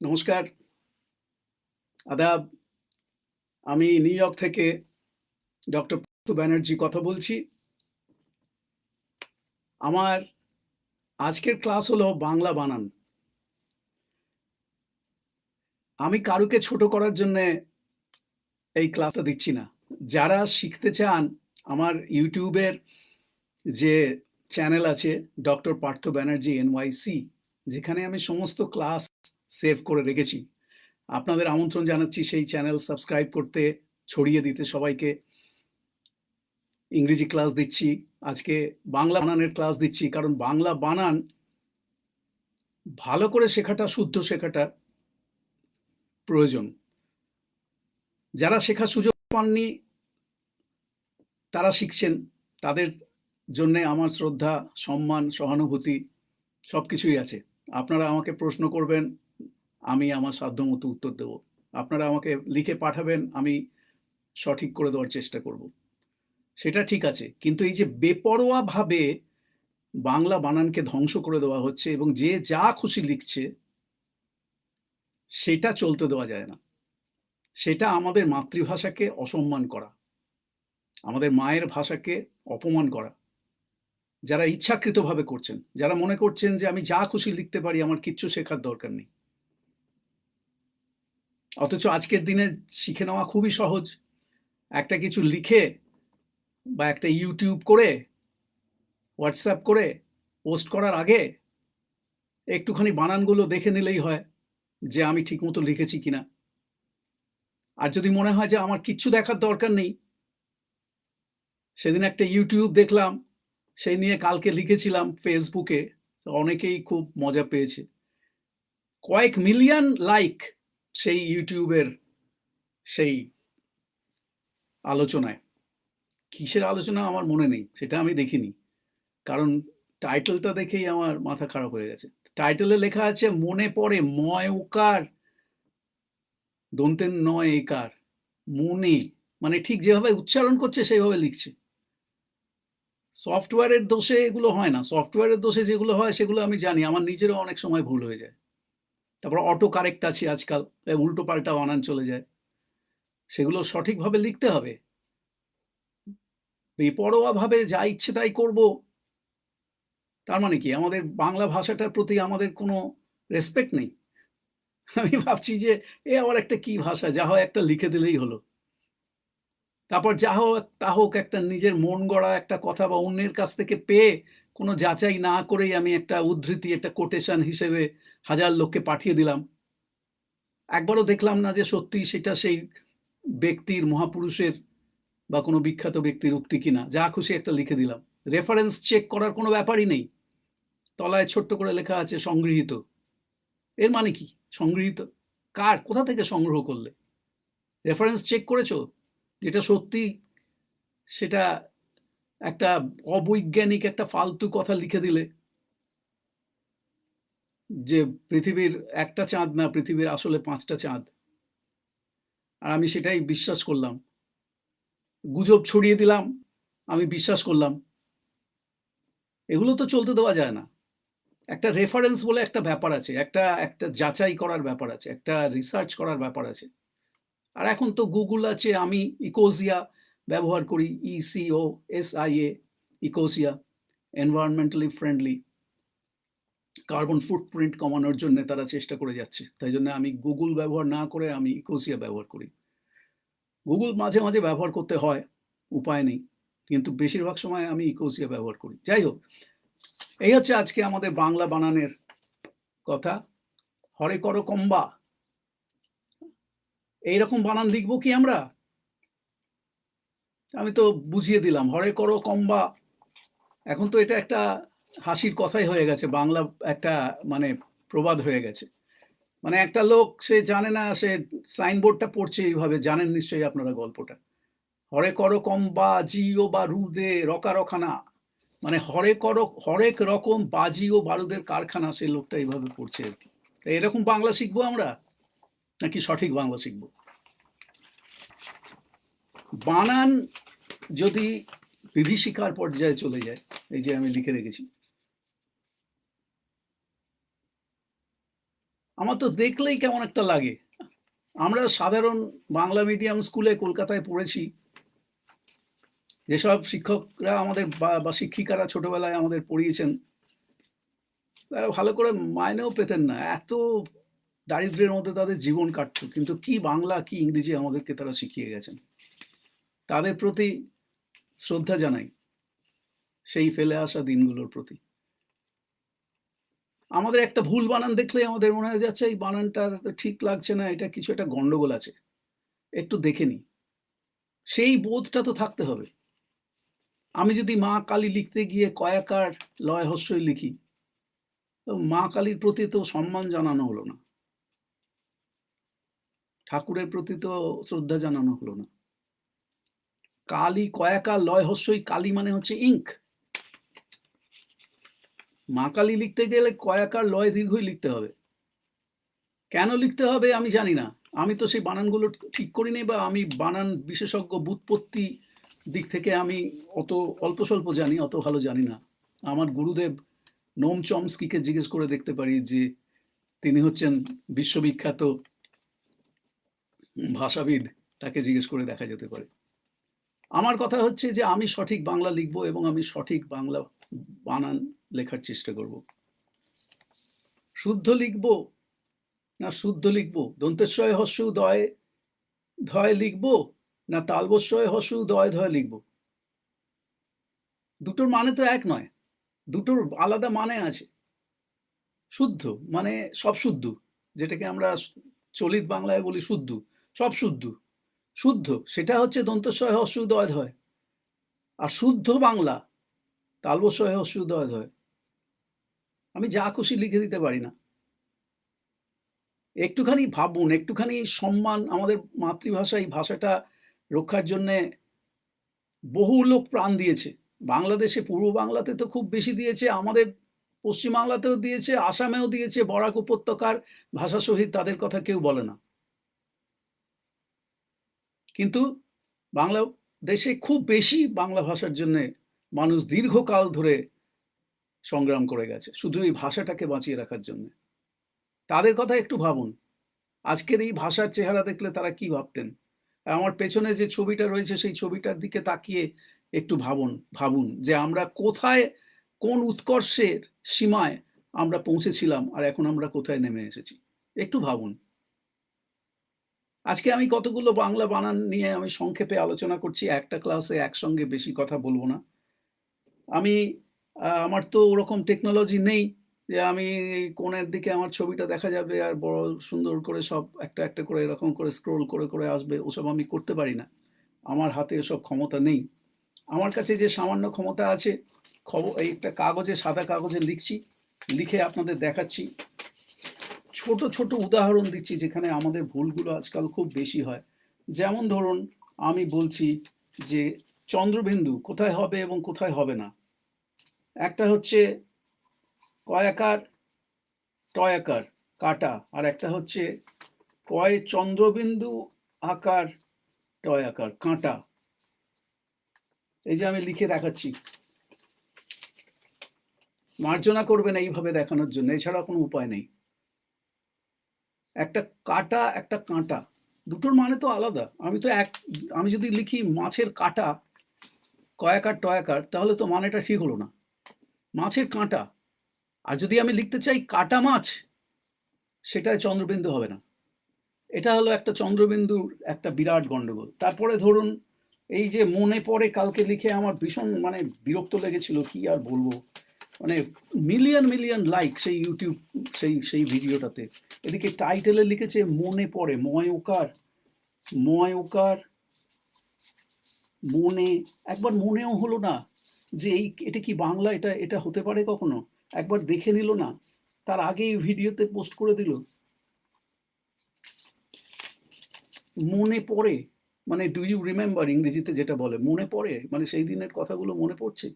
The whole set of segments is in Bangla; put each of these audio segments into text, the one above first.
নমস্কার। আদাব, আমি নিউ ইয়র্ক থেকে ডক্টর ব্যানার্জি কথা বলছি। আমার আজকের ক্লাস হলো বাংলা বানান। আমি কারুকে ছোট করার জন্য এই ক্লাসটা দিচ্ছি না। যারা শিখতে চান, আমার ইউটিউবের যে চ্যানেল আছে, ডক্টর পার্থ ব্যানার্জি, এনওয়াইসি, যেখানে আমি সমস্ত ক্লাস সেভ করে রেখেছি। আপনাদের আমন্ত্রণ জানাচ্ছি সেই চ্যানেল সাবস্ক্রাইব করতে, ছড়িয়ে দিতে সবাইকে। ইংরেজি ক্লাস দিচ্ছি, আজকে বাংলা বানানের ক্লাস দিচ্ছি, কারণ বাংলা বানান ভালো করে শেখাটা, শুদ্ধ শেখাটা প্রয়োজন। যারা শেখার সুযোগ পাননি, তারা শিখছেন। তাদের জন্যে আমার শ্রদ্ধা, সম্মান, সহানুভূতি সব কিছুই আছে। আপনারা আমাকে প্রশ্ন করবেন, আমি আমার সাধ্যমতো উত্তর দেব। আপনারা আমাকে লিখে পাঠাবেন, আমি সঠিক করে দেওয়ার চেষ্টা করব। সেটা ঠিক আছে, কিন্তু এই যে বেপরোয়াভাবে বাংলা বানানকে ধ্বংস করে দেওয়া হচ্ছে এবং যে যা খুশি লিখছে, সেটা চলতে দেওয়া যায় না। সেটা আমাদের মাতৃভাষাকে অসম্মান করা, আমাদের মায়ের ভাষাকে অপমান করা। যারা ইচ্ছাকৃতভাবে করছেন, যারা মনে করছেন যে আমি যা খুশি লিখতে পারি, আমার কিচ্ছু শেখার দরকার নেই। অথচ আজকের দিনে শিখে নেওয়া খুবই সহজ। একটা কিছু লিখে বা একটা ইউটিউব করে হোয়াটসঅ্যাপ করে, পোস্ট করার আগে একটুখানি বানানগুলো দেখে নিলেই হয় যে আমি ঠিকমতো লিখেছি কিনা। আর যদি মনে হয় যে আমার কিচ্ছু দেখার দরকার নেই, সেদিন একটা ইউটিউব দেখলাম সেই নিয়ে কালকে লিখেছিলাম ফেসবুকে অনেকেই খুব মজা পেয়েছে। কয়েক মিলিয়ন লাইক সেই ইউটিউবের সেই আলোচনায়। কিসের আলোচনা আমার মনে নেই, সেটা আমি দেখিনি। কারণ টাইটেলটা দেখেই আমার মাথা খারাপ হয়ে গেছে। টাইটেলে লেখা আছে, মনে পড়ে, ময় উকার। দন্তের নয় একার। মনে মানে ঠিক যেভাবে উচ্চারণ করছে, সেইভাবে লিখছে। সফটওয়্যারের দোষে এগুলো হয় না। সফটওয়্যারের দোষে যেগুলো হয়, সেগুলো আমি জানি। আমার নিজেরও অনেক সময় ভুল হয়ে যায়। তারপর অটো কারেক্ট আছে আজকাল। উল্টো পাল্টা বানান চলে যায়। সেগুলো সঠিকভাবে লিখতে হবে। বেপরোয়াভাবে যা ইচ্ছে তাই করব। তার মানে কি? আমাদের বাংলা ভাষাটার প্রতি আমাদের কোনো রেসপেক্ট নেই। আমি ভাবছি যে, এ আবার একটা কি ভাষা? যা হয় একটা লিখে দিলেই হলো। তারপর যা হোক, তা হোক একটা নিজের মন গড়া একটা কথা বা অন্যের কাছ থেকে পেয়ে কোনো যাচাই না করেই আমি একটা উদ্ধৃতি, একটা কোটেশন হিসেবে হাজার লোককে পাঠিয়ে দিলাম। একবারও দেখলাম না যে সত্যি সেটা সেই ব্যক্তির, মহাপুরুষের বা কোনো বিখ্যাত ব্যক্তির উক্তি কিনা। যা খুশি একটা লিখে দিলাম। রেফারেন্স চেক করার কোনো ব্যাপারই নেই। তলায় ছোট্ট করে লেখা আছে, সংগৃহীত। এর মানে কি? সংগৃহীত? কার? কোথা থেকে সংগ্রহ করলে? রেফারেন্স চেক করেছ? যেটা সত্যি সেটা একটা অবৈজ্ঞানিক একটা ফালতু কথা লিখে দিলে যে পৃথিবীর একটা চাঁদ না, পৃথিবীর আসলে পাঁচটা চাঁদ। আর আমি সেটাই বিশ্বাস করলাম। গুজব ছড়িয়ে দিলাম, আমি বিশ্বাস করলাম। এগুলো তো চলতে দেওয়া যায় না। একটা রেফারেন্স বলে একটা ব্যাপার আছে, একটা একটা যাচাই করার ব্যাপার আছে, একটা রিসার্চ করার ব্যাপার আছে। আর এখন তো গুগল আছে, আমি ইকোজিয়া ব্যবহার করি E C O S I A Ecosia environmentally friendly carbon footprint কমানোর জন্য তারা চেষ্টা করে যাচ্ছে। তাই জন্য আমি গুগল ব্যবহার না করে আমি ইকোসিয়া ব্যবহার করি। গুগল মাঝে মাঝে ব্যবহার করতে হয়, উপায় নেই, কিন্তু বেশিরভাগ সময় আমি ইকোসিয়া ব্যবহার করি। যাই হোক, এই হচ্ছে আজকে আমাদের বাংলা বানানের কথা। হরে কর কম্বা। এইরকম বানান লিখব কি আমরা? আমি তো বুঝিয়ে দিলাম, হরে করো কম্বা। এখন তো এটা একটা হাসির কথাই হয়ে গেছে, বাংলা একটা মানে প্রবাদ হয়ে গেছে। মানে একটা লোক, সে জানে না, সে সাইনবোর্ডটা পড়ছে এইভাবে, জানেন নিশ্চয়ই আপনারা গল্পটা। হরে করো কম বা জিও বা রুদে, রকা রখানা। মানে হরে করো, হরেক রকম বাজি ও বারুদের কারখানা, সে লোকটা এইভাবে পড়ছে আর কি। এরকম বাংলা শিখব আমরা? নাকি সঠিক বাংলা শিখব বানান যদি বিভীষিকার পর্যায়ে চলে যায়, এই যে আমি লিখে রেখেছি আমার তো দেখলেই কেমন একটা লাগে। আমরা সাধারণ বাংলা মিডিয়াম স্কুলে কলকাতায় পড়েছি। যেসব শিক্ষকরা আমাদের বা শিক্ষিকারা ছোটবেলায় আমাদের পড়িয়েছেন, তারা ভালো করে মাইনেও পেতেন না। এত দারিদ্র্যের মধ্যে তাদের জীবন কাটতো। কিন্তু কি বাংলা, কি ইংরেজি আমাদেরকে তারা শিখিয়ে গেছেন। তাদের প্রতি শ্রদ্ধা জানাই। সেই ফেলে আসা দিনগুলোর প্রতি। আমাদের একটা ভুল বানান দেখলেই আমাদের মনে হয়ে যাচ্ছে এই বানানটা ঠিক লাগছে না, এটা কিছু একটা গন্ডগোল আছে। একটু দেখে নিই। সেই বোধটা তো থাকতে হবে। আমি যদি মা কালী লিখতে গিয়ে কয়াকার লয় হস্যই লিখি, মা কালীর প্রতি তো সম্মান জানানো হলো না। ঠাকুরের প্রতি তো শ্রদ্ধা জানানো হলো না। কালী কয়াকার লয় হস্যই কালী মানে হচ্ছে ইঙ্ক। মা কালী লিখতে গেলে কয়াকার লয় দীর্ঘই লিখতে হবে। কেন লিখতে হবে আমি জানি না। আমি তো সেই বানানগুলো ঠিক করিনি বা আমি বানান বিশেষজ্ঞ ব্যুৎপত্তি দিক থেকে আমি অত অল্প স্বল্প জানি, অত ভালো জানি না। আমার গুরুদেব নোম চমস্কিকে জিজ্ঞেস করে দেখতে পারি যে তিনি হচ্ছেন বিশ্ববিখ্যাত ভাষাবিদ, তাকে জিজ্ঞেস করে দেখা যেতে পারে। আমার কথা হচ্ছে যে আমি সঠিক বাংলা লিখব এবং আমি সঠিক বাংলা বানান লেখার চেষ্টা করব। শুদ্ধ লিখব না শুদ্ধ লিখব? দন্তেশ্বয় হস্যু দয় ধয় লিখব না তালবস্যয় হস্যু দয় ধয় লিখব? দুটোর মানে তো এক নয়। দুটোর আলাদা মানে আছে। শুদ্ধ মানে সব শুদ্ধ। যেটাকে আমরা চলিত বাংলায় বলি শুদ্ধ। সব শুদ্ধ। শুদ্ধ সেটা হচ্ছে দন্তস্বয় হস্যু দয় ধয়। আর শুদ্ধ বাংলা তালবস্যয় হস্যু দয় ধয়। আমি যা খুশি লিখে দিতে পারি না। একটুখানি ভাবুন, একটুখানি সম্মান আমাদের মাতৃভাষা এই ভাষাটা রক্ষার জন্যে বহু লোক প্রাণ দিয়েছে। বাংলাদেশে পূর্ব বাংলাতে তো খুব বেশি দিয়েছে। আমাদের পশ্চিম বাংলাতেও দিয়েছে, আসামেও দিয়েছে। বরাক উপত্যকার ভাষা শহীদ তাদের কথা কেউ বলে না। কিন্তু বাংলা দেশে খুব বেশি বাংলা ভাষার জন্যে মানুষ দীর্ঘকাল ধরে সংগ্রাম করে গেছে। শুধু এই ভাষাটাকে বাঁচিয়ে রাখার জন্যে। তাদের কথা একটু ভাবুন। আজকের এই ভাষার চেহারা দেখলে তারা কি ভাবতেন? আমার পেছনে যে ছবিটা রয়েছে, সেই ছবিটার দিকে তাকিয়ে একটু ভাবুন ভাবুন যে আমরা কোথায়, কোন উৎকর্ষের সীমায় আমরা পৌঁছেছিলাম আর এখন আমরা কোথায় নেমে এসেছি। একটু ভাবুন। আজকে আমি কতগুলো বাংলা বানান নিয়ে আমি সংক্ষেপে আলোচনা করছি। একটা ক্লাসে একসঙ্গে বেশি কথা বলব না। আমি আমার তো ওরকম টেকনোলজি নেই যে আমি কোণের দিকে আমার ছবিটা দেখা যাবে আর বড় সুন্দর করে সব একটা, একটা করে এরকম করে স্ক্রোল করে, করে আসবে। ওসব আমি করতে পারি না। আমার হাতে এসব ক্ষমতা নেই। আমার কাছে যে সামান্য ক্ষমতা আছে খবর একটা কাগজে সাদা কাগজে লিখছি। লিখে আপনাদের দেখাচ্ছি। ছোট, ছোট উদাহরণ দিচ্ছি যেখানে আমাদের ভুলগুলো আজকাল খুব বেশি হয়। যেমন ধরুন আমি বলছি যে চন্দ্রবিন্দু কোথায় হবে এবং কোথায় হবে না। একটা হচ্ছে কয়াকার, টয়াকার কাটা। আর একটা হচ্ছে কয় চন্দ্রবিন্দু আকার টয়াকার কাঁটা। এই যে আমি লিখে দেখাচ্ছি। মার্জনা করবেন এইভাবে দেখানোর জন্য। এছাড়া কোনো উপায় নেই। একটা কাটা, একটা কাঁটা। দুটোর মানে তো আলাদা। আমি তো এক আমি যদি লিখি মাছের কাঁটা, কয়াকার, টয়াকার তাহলে তো মানেটা ঠিক হলো না। মাছের কাঁটা। আর যদি আমি লিখতে চাই কাটা মাছ, সেটায় চন্দ্রবিন্দু হবে না। এটা হলো একটা চন্দ্রবিন্দুর একটা বিরাট গন্ডগোল। তারপরে ধরুন এই যে মনে পড়ে কালকে লিখে আমার ভীষণ মানে বিরক্ত লেগেছিল কি আর বলব। মানে মিলিয়ন, মিলিয়ন লাইক সেই ইউটিউব সেই সেই ভিডিওটাতে। এদিকে টাইটেলে লিখেছে মনে পড়ে ময় ওকার, ময় ওকার মনে একবার মনেও হলো না যে এই এটা কি বাংলা এটা এটা হতে পারে কখনো? একবার দেখে নিল না। তার আগেই ভিডিওতে পোস্ট করে দিল। মনে পড়ে মানে ডু ইউ রিমেম্বার ইংরেজিতে যেটা বলে মনে পড়ে মানে সেই দিনের কথাগুলো মনে পড়ছে।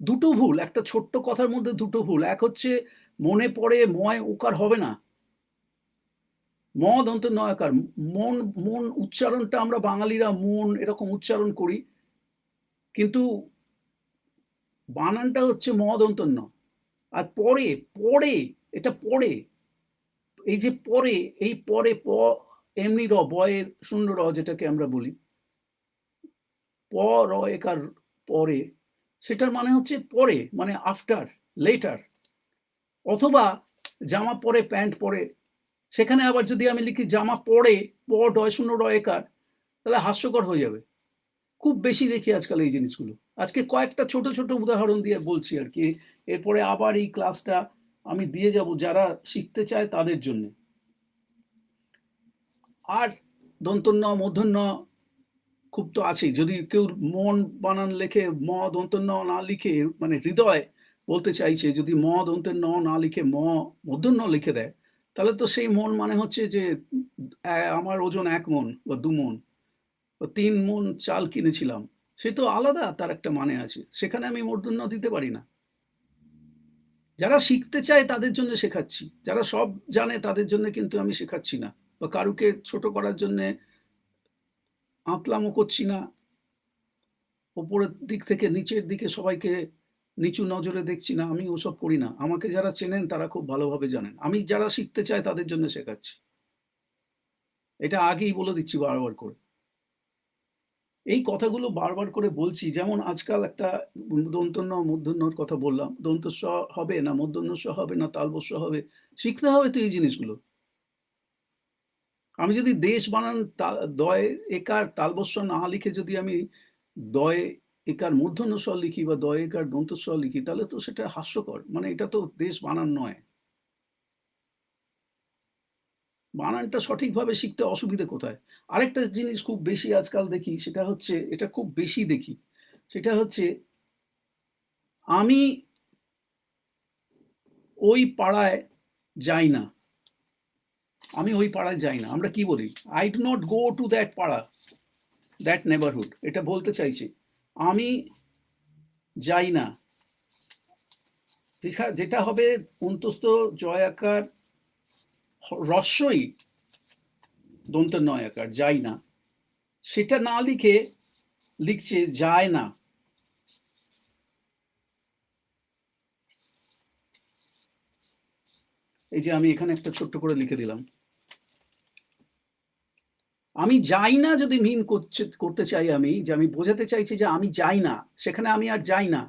দুটো ভুল, একটা ছোট্ট কথার মধ্যে দুটো ভুল। এক হচ্ছে মনে পড়ে ময় ওকার হবে না। ম দন্ত নয়কার। মন মন উচ্চারণটা আমরা বাঙালিরা মন এরকম উচ্চারণ করি। কিন্তু বানানটা হচ্ছে ম দন্ত ন। আর পরে পরে, এটা পরে, এই যে পরে, এই পরে প, এমনি র, বয়ের শূন্য র যেটাকে আমরা বলি, প, র একার পরে সেটার মানে হচ্ছে পরে মানে আফটার লেটার অথবা জামা পরে, প্যান্ট পরে। সেখানে আবার যদি আমি লিখি জামা পরে, প ডয় শূন্য র একার, তাহলে হাস্যকর হয়ে যাবে। খুব বেশি দেখি আজকাল এই জিনিসগুলো। আজকে কয়েকটা ছোট ছোট উদাহরণ দিয়ে বলছি আর কি। এরপরে আবার এই ক্লাসটা আমি দিয়ে যাব যারা শিখতে চায় তাদের জন্য। আর দন্তন্য মূর্ধন্য খুব তো আছেই। যদি কেউ মন বানান লেখে ম দন্তন্য না লিখে মানে হৃদয় বলতে চাইছে, যদি ম দন্তের ন লিখে, ম মূর্ধন্য লিখে দেয়, তাহলে তো সেই মন মানে হচ্ছে যে আমার ওজন এক মন বা দু মন বা তিন মন চাল কিনেছিলাম। সে তো আলাদা তার একটা মানে আছে। সেখানে আমি মূর্ধন্য দিতে পারি না। যারা শিখতে চায় তাদের জন্য শেখাচ্ছি। যারা সব জানে তাদের জন্য কিন্তু আমি শেখাচ্ছি না। বা কারুকে ছোট করার জন্য আঁতলামো করছি না। ওপরের দিক থেকে নিচের দিকে সবাইকে নিচু নজরে দেখছি না, আমি ওসব করি না। আমাকে যারা চেনেন তারা খুব ভালোভাবে জানেন। আমি যারা শিখতে চায় তাদের জন্য শেখাচ্ছি। এটা আগেই বলে দিচ্ছি বারবার করে। এই কথাগুলো বারবার করে বলছি, যেমন আজকাল একটা দন্তন্য মূর্ধন্যর কথা বললাম, দন্তস্ব হবে না মূর্ধন্যস্ব হবে না তালবস্য হবে, শিখতে হবে তো এই জিনিসগুলো। আমি যদি দেশ বানান দয় একার তালবস্য না লিখে যদি আমি দয় একার মূর্ধন্য স্বর লিখি বা দয় একার দন্তস্ব লিখি, তাহলে তো সেটা হাস্যকর। মানে এটা তো দেশ বানান নয়। বানানটা সঠিকভাবে শিখতে অসুবিধে কোথায়? আরেকটা জিনিস খুব বেশি আজকাল দেখি, সেটা হচ্ছে, এটা খুব বেশি দেখি, সেটা হচ্ছে আমি ওই পাড়ায় যাই না। আমি ওই পাড়ায় যাই না, আমরা কি বলি? I do not go to that পাড়া দ্যাট নেবারহুড এটা বলতে চাইছি। আমি যাই না। যেটা- হবে অন্তস্থ জয়াকার রস্যই দন্ত নয় আকার যাই না। সেটা না লিখে লিখছে, যায় না। এই যে আমি এখানে একটা ছোট্ট করে লিখে দিলাম। আমি যাই না যদি মিন করতে চাই আমি, যে আমি বোঝাতে চাইছি যে আমি যাই না, সেখানে আমি আর যাই না।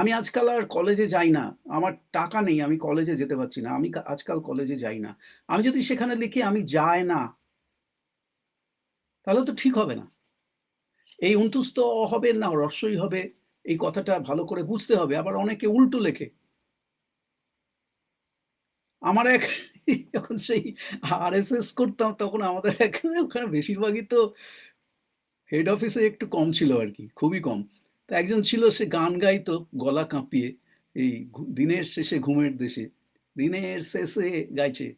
আমি আজকাল আর কলেজে যাই না, আমার টাকা নেই, আমি কলেজে যেতে পারছি না, আমি আজকাল কলেজে যাই না। আমি যদি সেখানে লিখি আমি যাই না, তাহলে তো ঠিক হবে না। এই অন্তুস্ত হবে না রস্যই হবে, এই কথাটা ভালো করে বুঝতে হবে, আবার অনেকে উল্টো লেখে। আমার এক যখন সেই আর এস এস করতাম, তখন আমাদের এখানে, ওখানে বেশিরভাগই তো হেড অফিসে একটু কম ছিল আর কি খুবই কম। তো একজন ছিল, সে গান গাইতো, গলা কাঁপিয়ে, এই দিনের শেষে ঘুমের দেশে, দিনের শেষে গাইছে,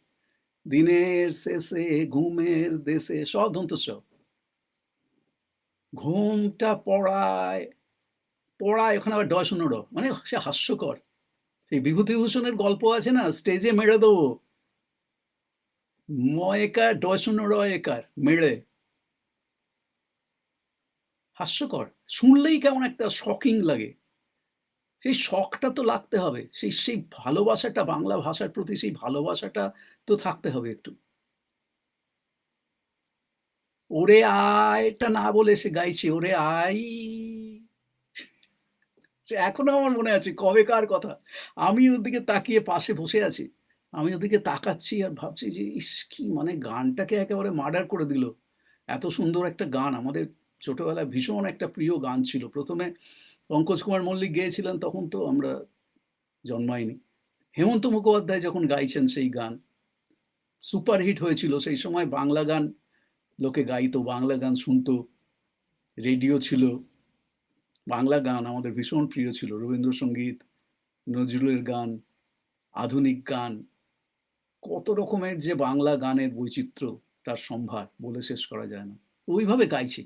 দিনের শেষে ঘুমের দেশে, সব সব। ঘুমটা পড়ায় পড়ায়, ওখানে আবার ডয় শূন্য মানে সে হাস্যকর। সেই বিভূতিভূষণের গল্প আছে না স্টেজে মেরে দেবো। ম একার ডয় র একার মেরে হাস্যকর। শুনলেই কেমন একটা শকিং লাগে। সেই শখটা তো লাগতে হবে। সেই সেই ভালোবাসাটা, বাংলা ভাষার প্রতি সেই ভালোবাসাটা তো থাকতে হবে একটু। ওরে আয়টা না বলে সে গাইছে, ওরে আই এখনও আমার মনে আছে কবেকার কথা। আমি ওর দিকে তাকিয়ে পাশে বসে আছি। আমি ওদিকে তাকাচ্ছি আর ভাবছি যে, ইস, কি মানে গানটাকে একেবারে মার্ডার করে দিল। এত সুন্দর একটা গান, আমাদের ছোটোবেলায় ভীষণ একটা প্রিয় গান ছিল। প্রথমে পঙ্কজ কুমার মল্লিক গেয়েছিলেন, তখন তো আমরা জন্মাইনি হেমন্ত মুখোপাধ্যায় যখন গাইছেন সেই গান সুপার হিট হয়েছিল। সেই সময় বাংলা গান লোকে গাইতো, বাংলা গান শুনতো রেডিও ছিল। বাংলা গান আমাদের ভীষণ প্রিয় ছিল। রবীন্দ্রসঙ্গীত, নজরুলের গান, আধুনিক গান কত রকমের যে বাংলা গানের বৈচিত্র্য তার সম্ভার বলে শেষ করা যায় না। ওইভাবে গাইছে।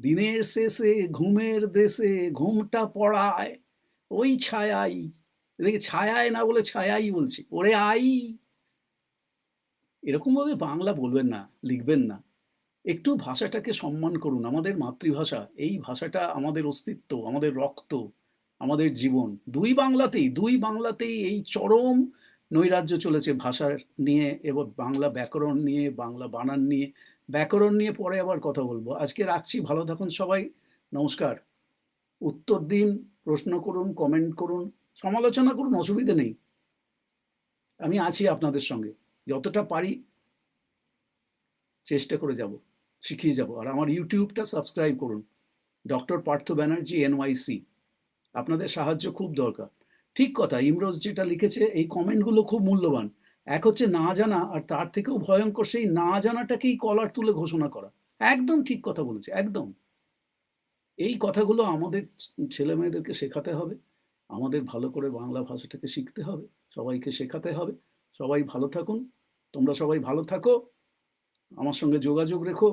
দিনের শেষে, ঘুমের দেশে, ঘুমটা পড়ায়, ওই ছায়াই। এদিকে ছায়ায় না বলে ছায়াই বলছি, ওরে আই। এরকম ভাবে বাংলা বলবেন না, লিখবেন না। একটু ভাষাটাকে সম্মান করুন, আমাদের মাতৃভাষা। এই ভাষাটা আমাদের অস্তিত্ব, আমাদের রক্ত, আমাদের জীবন। দুই বাংলাতেই দুই বাংলাতেই এই চরম নৈরাজ্য চলেছে ভাষার নিয়ে এবং বাংলা ব্যাকরণ নিয়ে, বাংলা বানান নিয়ে। ব্যাকরণ নিয়ে পরে আবার কথা বলব আজকে রাখছি। ভালো থাকুন সবাই। নমস্কার। উত্তর দিন, প্রশ্ন করুন, কমেন্ট করুন, সমালোচনা করুন, অসুবিধে নেই। আমি আছি আপনাদের সঙ্গে। যতটা পারি চেষ্টা করে যাব। শিখিয়ে যাব। আর আমার ইউটিউবটা সাবস্ক্রাইব করুন। Doctor Partha Banerjee NYC. আপনাদের সাহায্য খুব দরকার। ঠিক কথা ইমরোজ যেটা লিখেছে এই কমেন্টগুলো খুব মূল্যবান। এক হচ্ছে না জানা আর তার থেকেও ভয়ঙ্কর সেই না জানাটাকেই কলার তুলে ঘোষণা করা। একদম ঠিক কথা বলেছে, একদম। এই কথাগুলো আমাদের ছ ছেলেমেয়েদেরকে শেখাতে হবে। আমাদের ভালো করে বাংলা ভাষাটাকে শিখতে হবে। সবাইকে শেখাতে হবে। সবাই ভালো থাকুন। তোমরা সবাই ভালো থাকো। আমার সঙ্গে যোগাযোগ রেখো।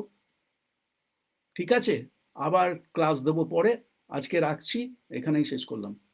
ঠিক আছে? আবার ক্লাস দেবো পরে। আজকে রাখছি। এখানেই শেষ করলাম।